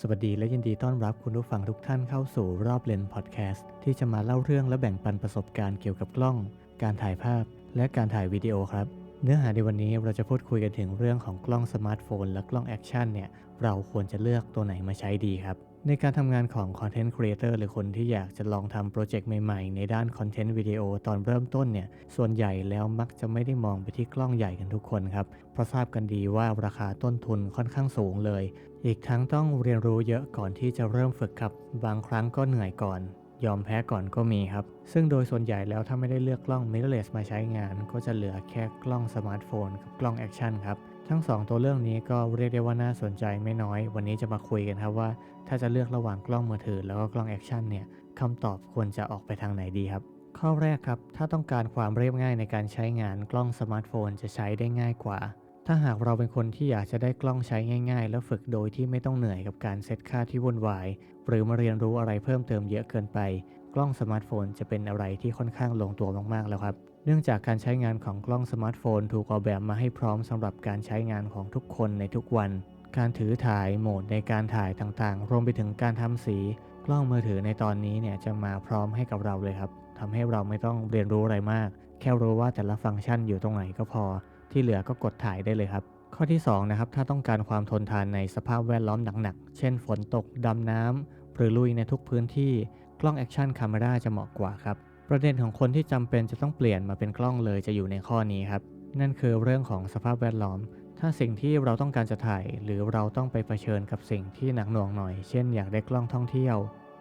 สวัสดีและยินดีต้อนรับคุณผู้ฟังทุกท่านเข้าสู่รอบเลนพอดแคสต์ที่จะมาเล่าเรื่องและแบ่งปันประสบการณ์เกี่ยวกับกล้อง การถ่ายภาพ และการถ่ายวิดีโอครับ เนื้อหาในวันนี้เราจะพูดคุยกันถึงเรื่องของกล้องสมาร์ทโฟน และกล้องแอคชั่นเนี่ยเราควรจะเลือกตัวไหนมาใช้ดีครับ ในการทำงานของคอนเทนต์ครีเอเตอร์หรือคนที่อยากจะลองทำโปรเจกต์ใหม่ๆ ในด้านคอนเทนต์วิดีโอตอนเริ่มต้นเนี่ยส่วนใหญ่แล้วมักจะไม่ได้มองไปที่กล้องใหญ่กันทุกคนครับ เพราะทราบกันดีว่าราคาต้นทุนค่อนข้างสูงเลย อีกทั้งต้องเรียนรู้เยอะก่อนที่จะเริ่มฝึกครับบางครั้งก็เหนื่อยก่อน ยอมแพ้ก่อนก็มีครับ ซึ่งโดยส่วนใหญ่แล้วถ้าไม่ได้เลือกกล้อง mirrorless มาใช้งาน ก็จะเหลือแค่กล้องสมาร์ทโฟนกับกล้องแอคชั่นครับ ทั้ง 2 ตัวเรื่องนี้ก็เรียกได้ว่าน่าสนใจไม่น้อย วันนี้จะมาคุยกันครับว่า ถ้าจะเลือกระหว่างกล้องมือถือแล้วก็กล้องแอคชั่นเนี่ยคำตอบควรจะออกไปทางไหนดีครับข้อแรกครับ ถ้าต้องการความเรียบง่ายในการใช้งานกล้องสมาร์ทโฟนจะใช้ได้ง่ายกว่า ถ้าหากเราเป็นคนที่อยากจะได้กล้องใช้ง่ายๆ แล้วฝึกโดยที่ไม่ต้องเหนื่อยกับการเซตค่าที่วุ่นวาย หรือมาเรียนรู้อะไรเพิ่มเติมเยอะเกินไป กล้องสมาร์ทโฟนจะเป็นอะไรที่ค่อนข้างลงตัวมากๆแล้วครับ เนื่องจากการใช้งานของกล้องสมาร์ทโฟน ถูกออกแบบมาให้พร้อมสำหรับการใช้งานของทุกคนในทุกวัน การถือถ่ายโหมดในการถ่ายต่างๆ รวมไปถึงการทำสี กล้องมือถือในตอนนี้เนี่ยจะมาพร้อมให้กับเราเลยครับทำให้เราไม่ต้องเรียนรู้อะไรมาก แค่รู้ว่าแต่ละฟังก์ชันอยู่ตรงไหนก็พอ ที่เหลือก็กดถ่ายได้เลยครับ ข้อที่2นะครับถ้าต้องการความทนทานในสภาพแวดล้อมหนักๆ เช่นฝนตกดำน้ำหรือลุยในทุกพื้นที่กล้องแอคชั่นคาเมราจะเหมาะกว่าครับประเด็นของคนที่จำเป็นจะต้องเปลี่ยนมาเป็นกล้องเลยจะอยู่ในข้อนี้ครับนั่นคือเรื่องของสภาพแวดล้อม ถ้าสิ่งที่เราต้องการจะถ่าย หรือเราต้องไปเผชิญกับสิ่งที่หนักหน่วงหน่อย เช่น อยากได้กล้องท่องเที่ยว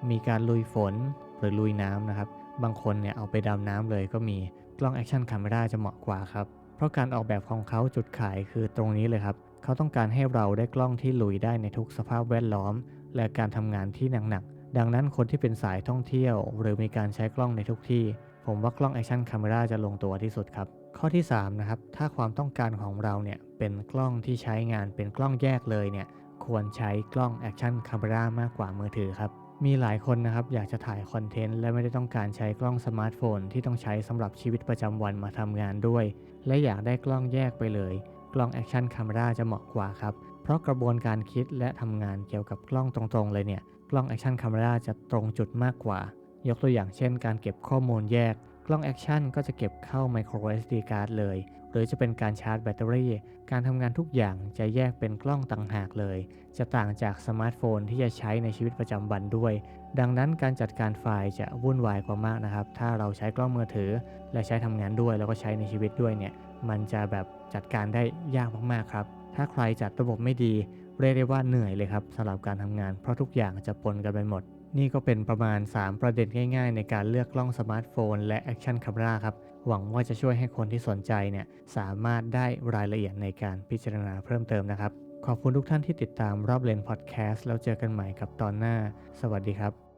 มีการลุยฝนหรือลุยน้ำนะครับ บางคนเนี่ยเอาไปดำน้ำเลยก็มี กล้องแอคชั่นคาเมราจะเหมาะกว่าครับ ราะการออกแบบของเขาจุดขายคือตรงนี้เลยครับ เขาต้องการให้เราได้กล้องที่ลุยได้ในทุกสภาพแวดล้อม และการทำงานที่หนักๆ ดังนั้นคนที่เป็นสายท่องเที่ยว หรือมีการใช้กล้องในทุกที่ ผมว่ากล้องแอคชั่นคาเมราจะลงตัวที่สุดครับ ข้อที่3นะครับ ถ้าความต้องการของเราเนี่ยเป็นกล้องที่ใช้งานเป็นกล้องแยกเลยเนี่ย ควรใช้กล้องแอคชั่นคาเมรามากกว่ามือถือครับ มีหลายคนนะครับอยากจะถ่ายคอนเทนต์และไม่ได้ต้องการใช้กล้องสมาร์ทโฟนที่ต้องใช้สำหรับชีวิตประจำวันมาทำงานด้วย และอยากได้กล้องแยกไปเลย กล้องแอคชั่นคาเมราจะเหมาะกว่าครับ เพราะกระบวนการคิดและทำงานเกี่ยวกับกล้องตรงๆเลยเนี่ย กล้องแอคชั่นคาเมราจะตรงจุดมากกว่า ยกตัวอย่างเช่น การเก็บข้อมูลแยก กล้องแอคชั่นก็จะเก็บเข้า micro SD card เลย หรือจะเป็นการชาร์จแบตเตอรี่ การทำงานทุกอย่างจะแยกเป็นกล้องต่างหากเลย จะต่างจากสมาร์ทโฟนที่จะใช้ในชีวิตประจำวันด้วย ดังนั้นการจัดการไฟล์จะวุ่นวายกว่ามากนะครับ ถ้าเราใช้กล้องมือถือ และใช้ทำงานด้วยแล้วก็ใช้ในชีวิตด้วยเนี่ย มันจะแบบจัดการได้ยากมากๆครับ ถ้าใครจัดระบบไม่ดีเรียกได้ว่าเหนื่อยเลยครับสำหรับการทำงาน เพราะทุกอย่างจะปนกันไปหมด นี่ก็เป็นประมาณ 3 ประเด็นง่าย ๆ ในการเลือกกล้องสมาร์ทโฟน และแอคชั่นคาเมราครับ หวังว่าจะช่วยให้คนที่สนใจเนี่ยสามารถได้รายละเอียดในการพิจารณาเพิ่มเติมนะครับ ขอบคุณทุกท่านที่ติดตามรอบเลนพอดแคสต์แล้วเจอกันใหม่กับตอนหน้า สวัสดีครับ